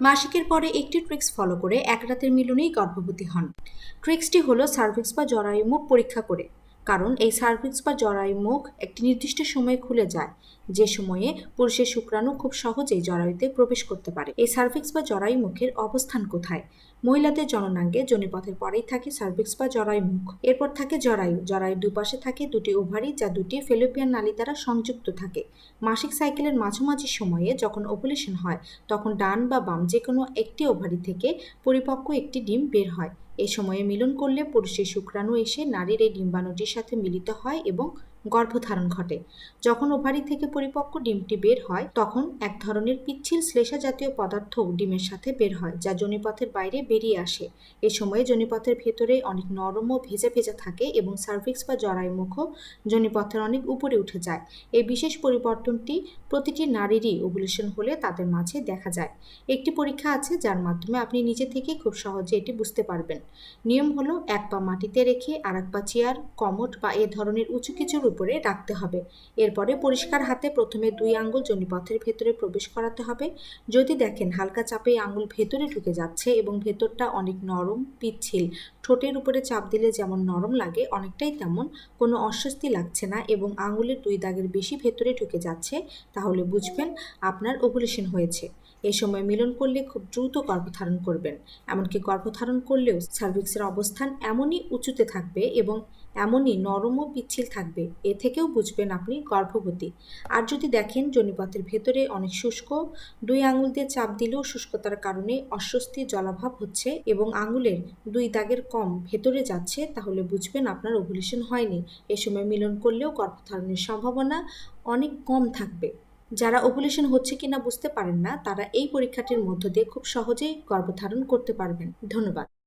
মাসিকের পরে একটি ট্রিক্স ফলো করে এক রাতের মিলনেই গর্ভবতী হন। ট্রিক্সটি হলো সার্ভিক্স বা জরায়ুমুখ পরীক্ষা করে। কারণ এই সার্ভিক্স বা জরায়ু মুখ একটি নির্দিষ্ট সময়ে খুলে যায়। যে সময়ে পুরুষের শুক্রাণু খুব সহজেই জরায়ুতে প্রবেশ করতে পারে। এই সার্ভিক্স বা জরায়ু মুখের অবস্থান কোথায়? মহিলাদের জননাঙ্গে জনিপথের পরেই থাকে সার্ভিক্স বা জরায়ু মুখ। এরপর থাকে জরায়ু। জরায়ুর দুপাশে থাকে দুটি ওভারি যা দুটি ফেলোপিয়ান নালী দ্বারা সংযুক্ত থাকে। মাসিক সাইকেলের মাঝামাঝি সময়ে যখন ওভুলেশন হয়, তখন ডান বা বাম যে কোনো একটি ওভারি থেকে পরিপক্ক একটি ডিম বের হয়। এ সময়ে মিলন করলে পুরুষের শুক্রাণু এসে নারীর এই ডিম্বাণুটির সাথে মিলিত হয় এবং গর্ভধারণ ঘটে। যখন ওভারি থেকে পরিপক্ক ডিমটি বের হয়, তখন এক ধরনের পিচ্ছিল শ্লেষা জাতীয় পদার্থ ডিমের সাথে বের হয়, যা জনিপথের বাইরে বেরিয়ে আসে। এ সময়ে জনিপথের ভেতরে অনেক নরম ও ভেজা ভেজা থাকে এবং সার্ভিক্স বা জরায়ুমুখও জনিপথের অনেক উপরে উঠে যায়। এই বিশেষ পরিবর্তনটি প্রতিটি নারীরই ওভুলেশন হলে তাদের মাঝে দেখা যায়। একটি পরীক্ষা আছে যার মাধ্যমে আপনি নিজে থেকেই খুব সহজে এটি বুঝতে পারবেন। নিয়ম হলো এক পা মাটিতে রেখে আর এক পা চেয়ার, কমট বা এ ধরনের উঁচু কিছুর উপরে রাখতে হবে। এরপরে পরিষ্কার হাতে প্রথমে দুই আঙ্গুল জনিপথের ভেতরে প্রবেশ করাতে হবে। যদি দেখেন হালকা চাপে এই আঙ্গুল ভেতরে ঢুকে যাচ্ছে এবং ভেতরটা অনেক নরম, পিচ্ছিল, ঠোঁটের উপরে চাপ দিলে যেমন নরম লাগে, অনেকটাই তেমন কোনো অস্বস্তি লাগছে না এবং আঙুলের দুই দাগের বেশি ভেতরে ঢুকে যাচ্ছে, তাহলে বুঝবেন আপনার ওভুলেশন হয়েছে। এ সময় মিলন করলে খুব দ্রুত গর্ভধারণ করবেন। এমনকি গর্ভধারণ করলেও সার্ভিক্সের অবস্থান এমনই উঁচুতে থাকবে এবং এমনই নরম ও পিচ্ছিল থাকবে। এ থেকেও বুঝবেন আপনি গর্ভবতী। আর যদি দেখেন জনিপথের ভেতরে অনেক শুষ্ক, দুই আঙুল দিয়ে চাপ দিলেও শুষ্কতার কারণে অস্বস্তি, জলাভাব হচ্ছে এবং আঙুলের দুই দাগের কম ভেতরে যাচ্ছে, তাহলে বুঝবেন আপনার ওভুলেশন হয়নি। এ সময় মিলন করলেও গর্ভধারণের সম্ভাবনা অনেক কম থাকবে। যারা ওভুলেশন হচ্ছে কিনা বুঝতে পারেন না, তারা এই পরীক্ষাটির মধ্য দিয়ে খুব সহজেই গর্ভধারণ করতে পারবেন। ধন্যবাদ।